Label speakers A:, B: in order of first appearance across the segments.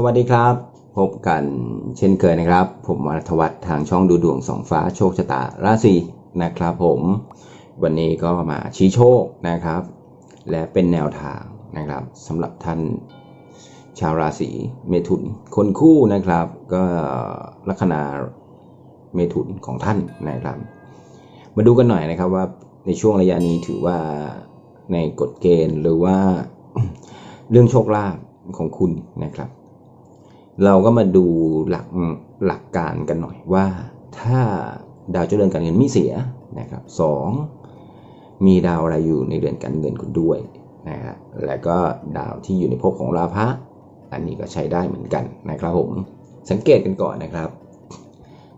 A: สวัสดีครับ พบกันเช่นเคยนะครับ ผมวรธวัฒน์ทางช่องดูดวงสองฟ้าโชคชะตาราศีนะครับ ผมวันนี้ก็มาชี้โชคนะครับ และเป็นแนวทางนะครับสำหรับท่านชาวราศีเมถุนคนคู่นะครับ ก็ลัคนาเมถุนของท่านนะครับ มาดูกันหน่อยนะครับว่าในช่วงระยะนี้ถือว่าในกฎเกณฑ์หรือว่าเรื่องโชคลาภของคุณนะครับ เราก็มาดูหลักหลักการกันหน่อยว่า ถ้าดาวเจริญการเงินไม่เสียนะครับสองมีดาวอะไรอยู่ในเดือนการเงินคุณด้วยนะฮะและก็ดาวที่อยู่ในภพของราพะอันนี้ก็ใช้ได้เหมือนกันนะครับผมสังเกตกันก่อนนะครับ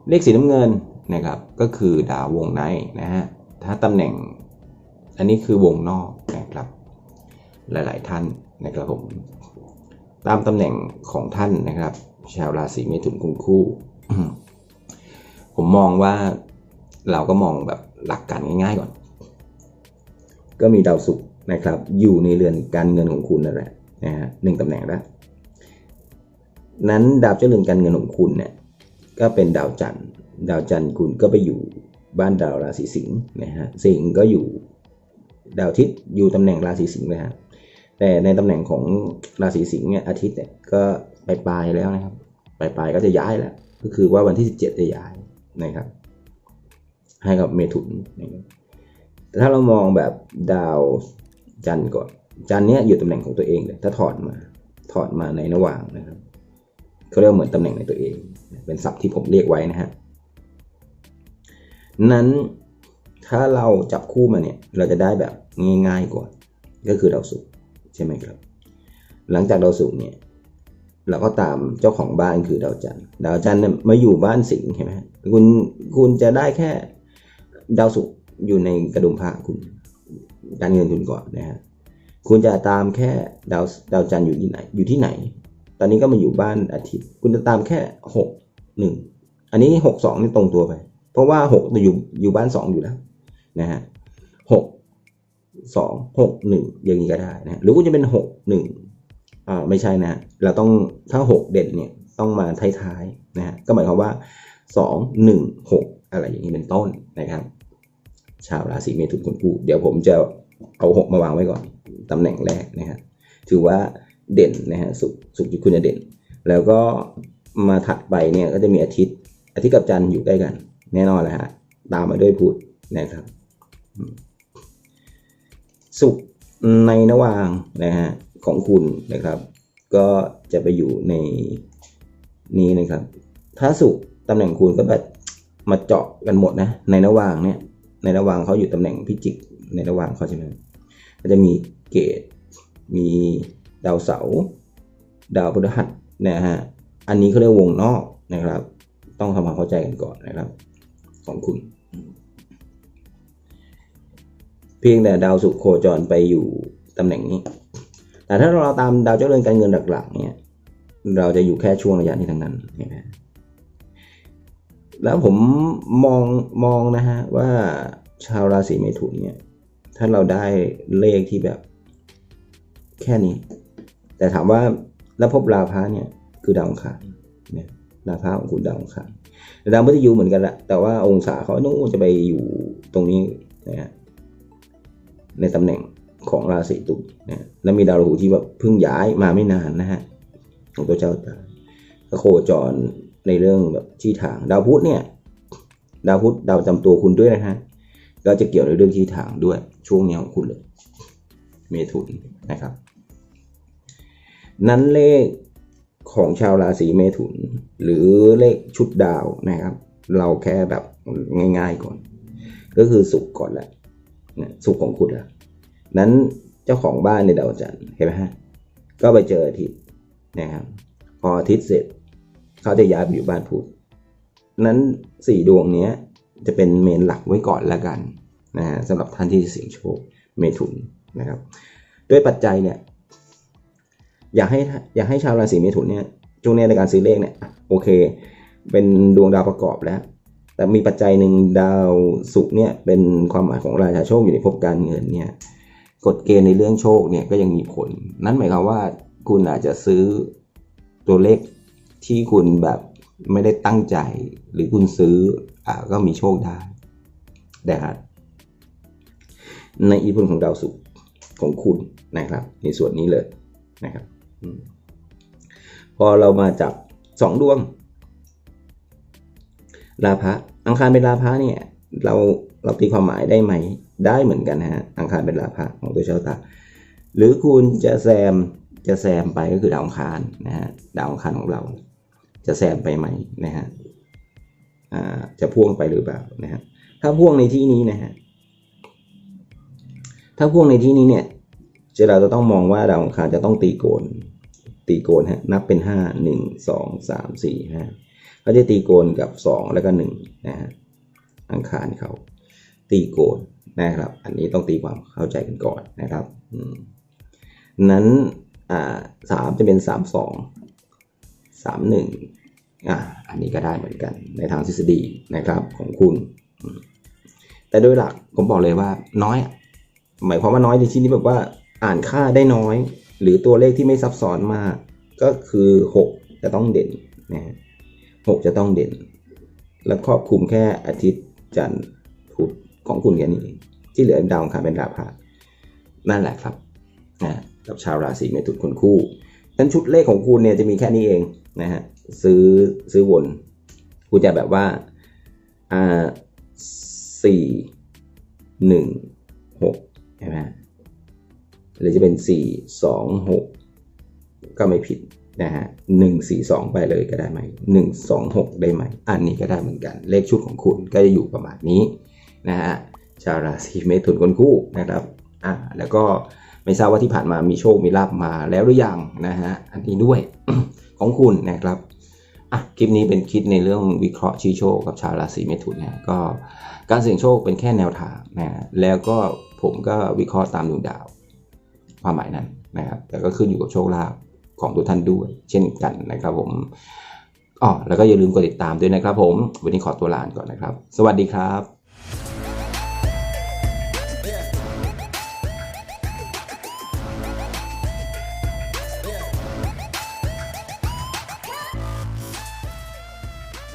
A: เลขสีน้ำเงินนะครับก็คือดาววงในนะฮะถ้าตำแหน่งอันนี้คือวงนอกนะครับหลาย ๆ ท่านนะครับผม ตามตำแหน่งของท่านนะครับ ชาวราศีเมถุนคุณคู่ ผมมองว่าเราก็มองแบบหลักการง่ายๆก่อน ก็มีดาวศุกร์นะครับ อยู่ในเรือนการเงินของคุณนั่นแหละนะฮะหนึ่งตำแหน่งแล้วนั้นดาวเจ้าเรือนการเงินของคุณเนี่ยก็เป็นดาวจันทร์ดาวจันทร์คุณก็ไปอยู่บ้านดาวราศีสิงห์นะฮะสิงห์ก็อยู่ดาวทิตย์อยู่ตำแหน่งราศีสิงห์นะฮะ แต่ในตำแหน่งของราศีสิงห์เนี่ยอาทิตย์เนี่ยก็ปลายปลายแล้วนะครับปลายปลายก็จะย้ายแล้ว ก็คือว่าวันที่ 17 จะย้ายนะครับ ให้กับเมถุนนะครับแต่ถ้าเรามองแบบดาวจันทร์ก่อน จันทร์เนี่ยอยู่ตำแหน่งของตัวเองเลย ถ้าถอดมาถอดมาในระหว่างนะครับเขาเรียกเหมือนตำแหน่งในตัวเอง เป็นศัพท์ที่ผมเรียกไว้นะฮะนั้นถ้าเราจับคู่มาเนี่ย เราจะได้แบบง่ายๆก่อนก็คือดาวศุกร์ ใช่ไหมครับ หลังจากดาวศุกร์เนี่ยเราก็ตามเจ้าของบ้านคือดาวจันทร์ดาวจันทร์เนี่ยมาอยู่บ้านสิงห์ใช่ไหมคุณคุณจะได้แค่ดาวศุกร์อยู่ในกระดุมผ้าคุณการเงินคุณก่อนนะฮะคุณจะตามแค่ดาวดาวจันทร์อยู่ที่ไหน อยู่ที่ไหน ตอนนี้ก็มาอยู่บ้านอาทิตย์ คุณจะตามแค่หกหนึ่งอันนี้หกสองนี่ตรงตัวไป เพราะว่าหกอยู่อยู่บ้านสองอยู่แล้วนะฮะ สองหกหนึ่งอย่างนี้ก็ได้นะหรือคุณจะเป็นหกหนึ่งอ่าไม่ใช่นะเราต้องถ้าหกเด่นเนี่ยต้องมาท้ายๆนะฮะก็หมายความว่าสองหนึ่งหกอะไรอย่างนี้เป็นต้นนะครับ ชาวราศีเมถุนคนคู่เดี๋ยวผมจะเอาหกมาวางไว้ก่อนตำแหน่งแรกนะฮะถือว่าเด่นนะฮะสุขสุขจุคุณจะเด่น แล้วก็มาถัดไปเนี่ยก็จะมีอาทิตย์อาทิตย์กับจันทร์อยู่ใกล้กัน แน่นอนแหละฮะตามมาด้วยพุธนะครับ สุขในระหว่างนะฮะของคุณนะครับ ก็จะไปอยู่ในนี้นะครับ ถ้าสุขตำแหน่งคุณก็แบบมาเจาะกันหมดนะ ในระหว่างเนี่ย ในระหว่างเขาอยู่ตำแหน่งพิจิกในระหว่างเขาใช่ไหมก็จะมีเกตมีดาวเสาดาวพฤหัสนะฮะอันนี้เขาเรียกวงนอกนะครับ ต้องทำความเข้าใจกันก่อนนะครับ ของคุณ เพียงแต่ดาวสุขโคจรไปอยู่ตำแหน่งนี้ แต่ถ้าเราตามดาวเจ้าเรือนการเงินหลักๆเนี่ยเราจะอยู่แค่ช่วงระยะนี้ทั้งนั้นเห็นไหมแล้วผมมองมองนะฮะว่าชาวราศีเมถุนเนี่ย ถ้าเราได้เลขที่แบบ แค่นี้ แต่ถามว่าแล้วพบราพะเนี่ย คือดาวอังคารเนี่ยราพะของคุณดาวอังคารดาวมฤตยูเหมือนกันแหละแต่ว่าองศาเขาโน้นจะไปอยู่ตรงนี้นะฮะ ในตำแหน่งของราศีตุลนะแล้วมีดาวราหูที่แบบเพิ่งย้ายมาไม่นานนะฮะของตัวเจ้าตาก็โคจรในเรื่องแบบที่ทางดาวพุธเนี่ย ดาวพุธดาวจำตัวคุณด้วยนะฮะก็จะเกี่ยวในเรื่องที่ทางด้วยช่วงนี้ของคุณเลยเมถุนนะครับ นั้นเลขของชาวราศีเมถุน หรือเลขชุดดาวนะครับ เราแค่แบบง่ายๆก่อน ก็คือสุกร์ก่อนแหละสุกร์ของคุณละ นั้นเจ้าของบ้านในดาวจันทร์เห็นไหมฮะก็ไปเจออาทิตย์นะครับ พออาทิตย์เสร็จ เขาจะย้ายไปอยู่บ้านพุธนั้นสี่ดวงเนี้ยจะเป็นเมนหลักไว้ก่อนแล้วกันนะฮะสำหรับท่านที่เสี่ยงโชคเมถุนนะครับด้วยปัจจัยเนี่ยอยากให้อยากให้ชาวราศีเมถุนเนี่ยช่วงนี้ในการซื้อเลขเนี่ยโอเค เป็นดวงดาวประกอบแล้ว แต่มีปัจจัยหนึ่งดาวศุกร์เนี่ยเป็นความหมายของราชาโชคอยู่ในภพการเงินเนี่ย กฎเกณฑ์ในเรื่องโชคเนี่ยก็ยังมีผล นั่นหมายความว่าคุณอาจจะซื้อตัวเลขที่คุณแบบไม่ได้ตั้งใจ หรือคุณซื้ออ่าก็มีโชคได้นะครับในอีพุนของดาวศุกร์ของคุณนะครับ ในส่วนนี้เลยนะครับพอเรามาจับสองดวงลาภะอังคารเป็นลาภะเนี่ย เรา เราตีความหมายได้ไหม ได้เหมือนกันนะฮะ อังคารเป็นลาภะของตัวชาตาหรือคุณจะแซมจะแซมไปก็คือดาวอังคารนะฮะ ดาวอังคารของเรา จะแซมไปไหมนะฮะจะพ่วงไปหรือเปล่านะฮะ ถ้าพ่วงในที่นี้นะฮะ ถ้าพ่วงในที่นี้เนี่ยจะเราจะต้องมองว่าดาวอังคารจะต้องตีโกน ตีโกนฮะ นับเป็นห้าหนึ่งสองสามสี่ห้าเขาจะตีโกนกับสองแล้วก็หนึ่งนะฮะ อังคารเขา ตีโกนนะครับ อันนี้ต้องตีความเข้าใจกันก่อนนะครับนั้นสามจะเป็นสามสองสามหนึ่งอ่าอันนี้ก็ได้เหมือนกันในทางทฤษฎีนะครับของคุณ แต่โดยหลักผมบอกเลยว่าน้อย หมายความว่าน้อยในที่นี้แบบว่าอ่านค่าได้น้อย หรือตัวเลขที่ไม่ซับซ้อนมาก ก็คือหกจะต้องเด่นนะฮะหกจะต้องเด่น แล้วครอบคลุมแค่อาทิตย์จันทร์ ของคุณแค่นี้เองที่เหลือดาวคารเป็นดาวพฤหัสนั่นแหละครับนะกับชาวราศีเมถุนคนคู่นั้นชุดเลขของคุณเนี่ยจะมีแค่นี้เองนะฮะซื้อซื้อวนคุณจะแบบว่าอ่าสี่หนึ่งหกใช่ไหมหรือจะเป็นสี่สองหกก็ไม่ผิดนะฮะหนึ่งสี่สองไปเลยก็ได้ไหมหนึ่งสองหกได้ไหม อันนี้ก็ได้เหมือนกัน เลขชุดของคุณก็จะอยู่ประมาณนี้ นะฮะชาวราศีเมถุนคนคู่นะครับอ่าแล้วก็ไม่ทราบว่าที่ผ่านมามีโชคมีลาบมาแล้วหรือยังนะฮะอันนี้ด้วยของคุณนะครับอะคลิปนี้เป็นคลิปในเรื่องวิเคราะห์ชี้โชคกับชาวราศีเมถุนนะก็การเสี่ยงโชคเป็นแค่แนวทางนะแล้วก็ผมก็วิเคราะห์ตามดวงดาว ความหมายนั้นนะครับ แต่ก็ขึ้นอยู่กับโชคลาภของตัวท่านด้วย เช่นกันนะครับผมอ๋อแล้วก็อย่าลืมกดติดตามด้วยนะครับผม วันนี้ขอตัวลาก่อนนะครับ สวัสดีครับ